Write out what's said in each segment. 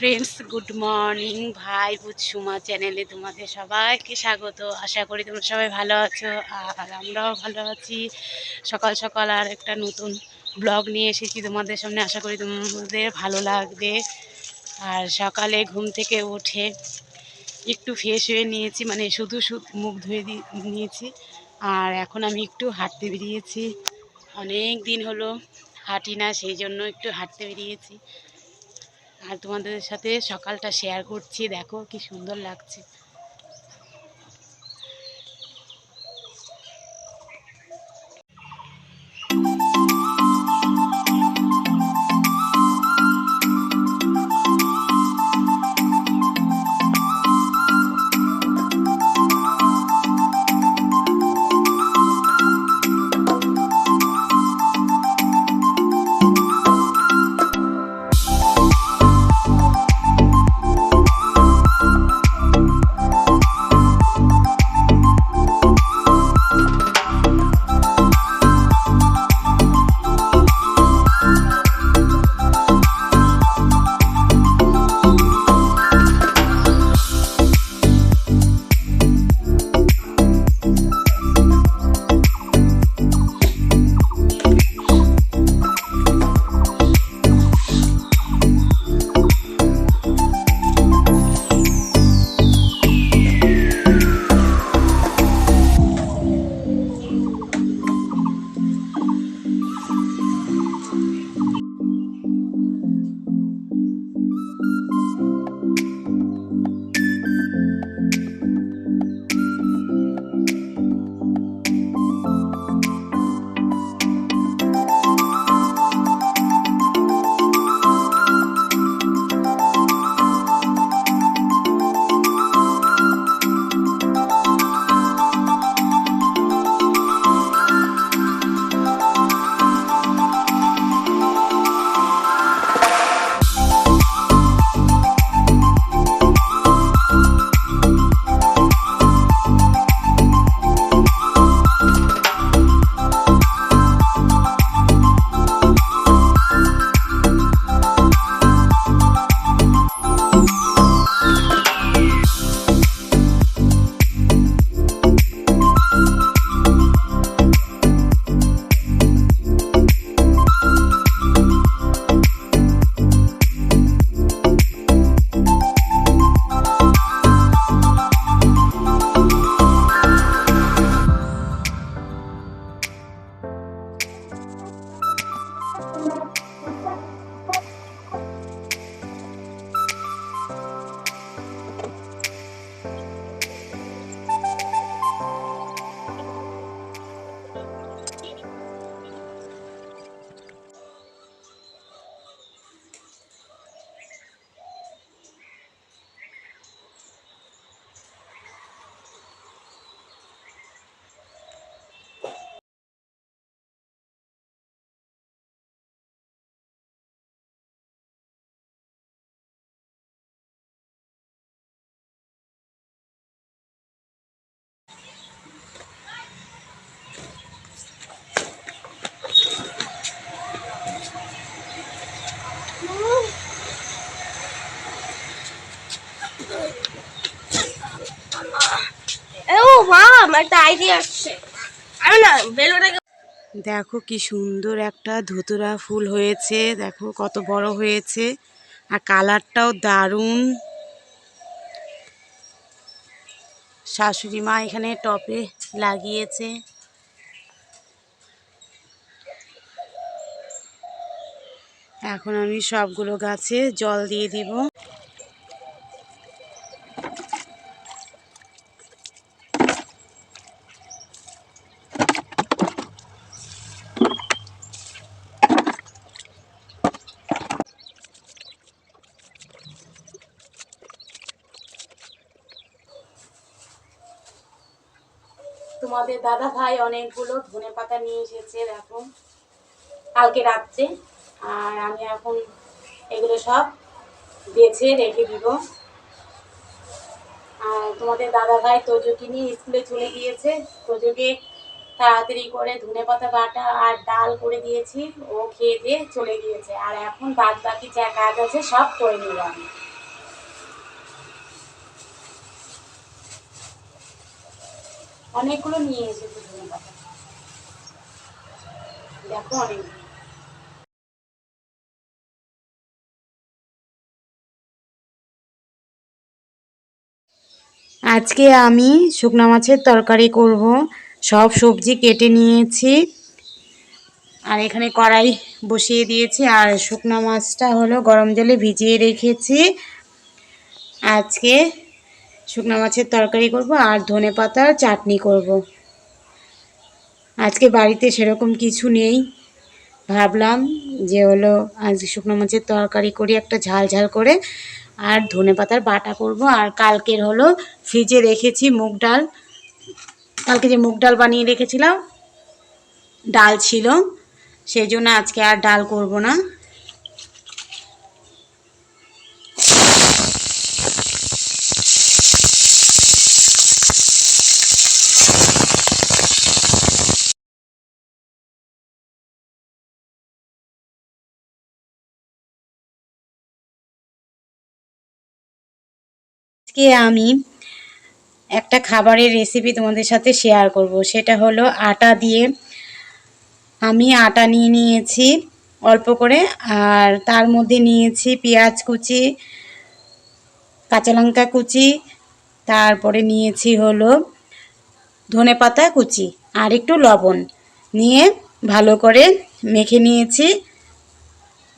Friends good morning ভাই বুৎসুমা চ্যানেলে তোমাদের সবাইকে স্বাগত। আশা করি তোমরা সবাই ভালো আছো, আর আমরাও ভালো আছি। সকাল সকাল আর একটা নতুন ব্লগ নিয়ে এসেছি তোমাদের সামনে। আশা করি তোমাদের ভালো লাগবে। আর সকালে ঘুম থেকে উঠে একটু ফ্রেশ হয়ে নিয়েছি মানে শুধু মুখ ধুয়ে নিয়েছি। আর এখন আমি একটু হাঁটতে বেরিয়েছি। অনেক দিন হলো হাঁটি না, সেই জন্য একটু হাঁটতে বেরিয়েছি। আর তোমাদের সাথে সকালটা শেয়ার করছি দেখো কি সুন্দর লাগছে। দেখো কি সুন্দর একটা ধুতুরা ফুল হয়েছে, দেখো কত বড় হয়েছে, আর কালারটাও দারুণ। শাশুড়ি মা এখানে টপে লাগিয়েছে। এখন আমি সবগুলো গাছে জল দিয়ে দিব। তোমাদের দাদা ভাই অনেকগুলো ধনে পাতা নিয়ে এসেছে, দেখো। কালকে রাত্রে। আর আমি এখন এগুলো সব বেছে রেখে দিব। আর তোমাদের দাদা ভাই তোজোকে নিয়ে স্কুলে চলে গিয়েছে। তোজোকে তাড়াতাড়ি করে ধনে পাতা, বাটা আর ডাল করে দিয়েছি। ও খেয়ে দিয়ে চলে গিয়েছে। আর এখন বাদ বাকি যা কাজ আছে সব করে নেব অনেকগুলো নিয়ে এসেছে দেখো অনেক। আজকে আমি শুকনো মাছের তরকারি করব। সব সবজি কেটে নিয়েছি। আর এখানে কড়াই বসিয়ে দিয়েছি। আর শুকনো মাছটা হলো গরম জলে ভিজিয়ে রেখেছি। আজকে শুকনো মাছের তরকারি করব আর ধনে পাতার চাটনি করব। আজকে বাড়িতে সেরকম কিছু নেই। ভাবলাম যে হলো আজকে শুকনো মাছের তরকারি করি, একটা ঝাল ঝাল করে আর ধনে পাতার বাটা করব। আর কালকের হলো ফ্রিজে রেখেছি মুগ ডাল। কালকে যে মুগ ডাল বানিয়ে রেখেছিলাম, ডাল ছিল, সেই জন্য আজকে আর ডাল করব না। আজকে আমি একটা খাবারের রেসিপি তোমাদের সাথে শেয়ার করব। সেটা হলো আটা দিয়ে আমি আটা নিয়ে নিয়েছি অল্প করে, আর তার মধ্যে নিয়েছি পেঁয়াজ কুচি, কাঁচা লঙ্কা কুচি, তারপরে নিয়েছি হলো ধনে পাতা কুচি, আর একটু লবণ নিয়ে ভালো করে মেখে নিয়েছি।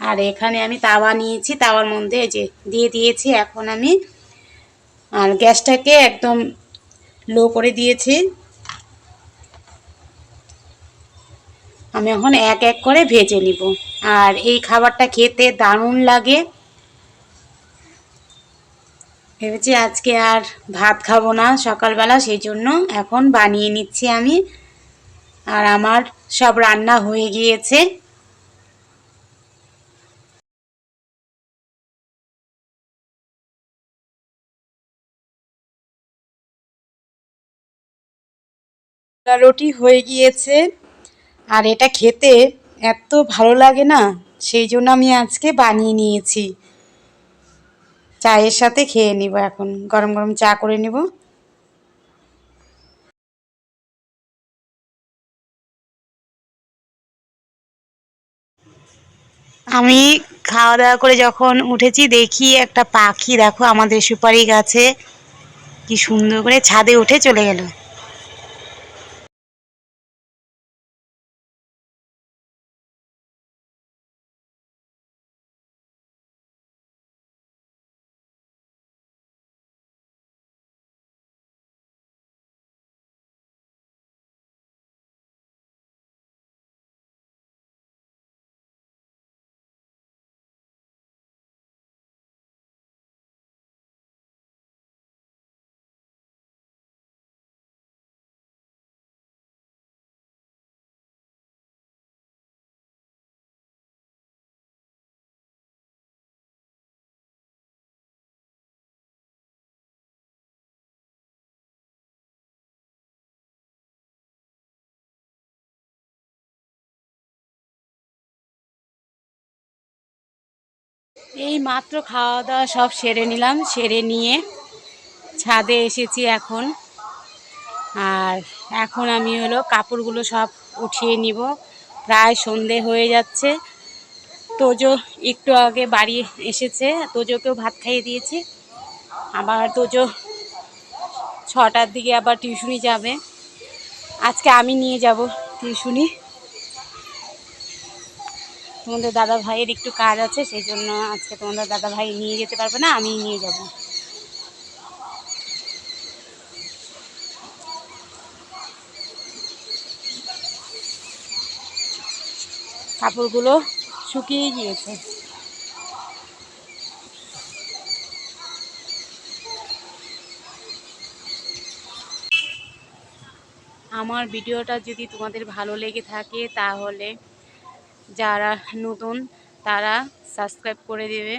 আর এখানে আমি তাওয়া নিয়েছি, তাওয়ার মধ্যে যে দিয়ে দিয়েছি, এখন আমি আর গ্যাসটাকে একদম লো করে দিয়েছি। আমি এখন এক এক করে ভেজে নিব। আর এই খাবারটা খেতে দারুণ লাগে। ভেবেছি আজকে আর ভাত খাব না সকালবেলা সেই জন্য এখন বানিয়ে নিচ্ছি আমি। আর আমার সব রান্না হয়ে গিয়েছে। রুটি হয়ে গিয়েছে। আর এটা খেতে এত ভালো লাগে না, সেই জন্য আমি আজকে বানিয়ে নিয়েছি। চায়ের সাথে খেয়ে নিব এখন, গরম গরম চা করে নেব। আমি খাওয়া দাওয়া করে যখন উঠেছি, দেখি একটা পাখি, দেখো আমাদের সুপারি গাছে কি সুন্দর করে ছাদে উঠে চলে গেল। এই মাত্র খাওয়া দাওয়া সব সেরে নিলাম, সেরে নিয়ে ছাদে এসেছি এখন। আর এখন আমি হলো কাপড়গুলো সব উঠিয়ে নিব। প্রায় সন্ধে হয়ে যাচ্ছে। তোজো একটু আগে বাড়ি এসেছে, তোজোকেও ভাত খাইয়ে দিয়েছি। আবার তোজো ছটার দিকে আবার টিউশনি যাবে। আজকে আমি নিয়ে যাব টিউশনি। তোমাদের দাদা ভাইয়ের একটু কাজ আছে, সেই জন্য আজকে তোমাদের দাদা ভাই নিয়ে যেতে পারবে না আমি নিয়ে যাব। কাপড়গুলো শুকিয়ে গিয়েছে। আমার ভিডিওটা যদি তোমাদের ভালো লেগে থাকে, তাহলে যারা নতুন, তারা সাবস্ক্রাইব করে দেবে।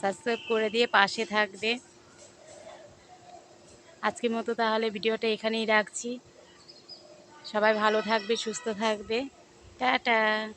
সাবস্ক্রাইব করে দিয়ে পাশে থাকবে। আজকের মতো তাহলে ভিডিওটা এখানেই রাখছি। সবাই ভালো থাকবে, সুস্থ থাকবে। টাটা।